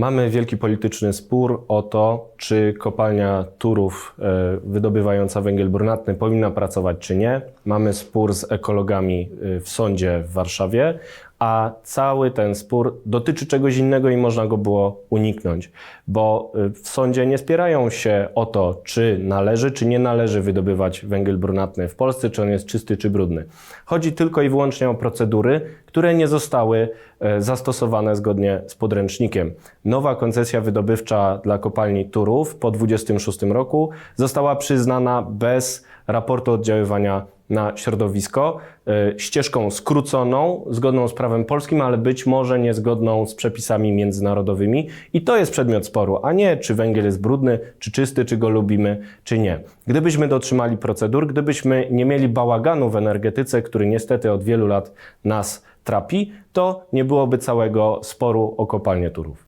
Mamy wielki polityczny spór o to, czy kopalnia Turów e, wydobywająca węgiel brunatny powinna pracować, czy nie. Mamy spór z ekologami e, w sądzie w Warszawie, a cały ten spór dotyczy czegoś innego i można go było uniknąć, bo e, w sądzie nie spierają się o to, czy należy, czy nie należy wydobywać węgiel brunatny w Polsce, czy on jest czysty, czy brudny. Chodzi tylko i wyłącznie o procedury, które nie zostały e, zastosowane zgodnie z podręcznikiem. Nowa koncesja wydobywcza dla kopalni Turów po 26 roku została przyznana bez raportu oddziaływania na środowisko, e, ścieżką skróconą, zgodną z prawem polskim, ale być może niezgodną z przepisami międzynarodowymi. I to jest przedmiot sporu, a nie czy węgiel jest brudny, czy czysty, czy go lubimy, czy nie. Gdybyśmy dotrzymali procedur, gdybyśmy nie mieli bałaganu w energetyce, który niestety od wielu lat nas trapi, to nie byłoby całego sporu o kopalnię Turów.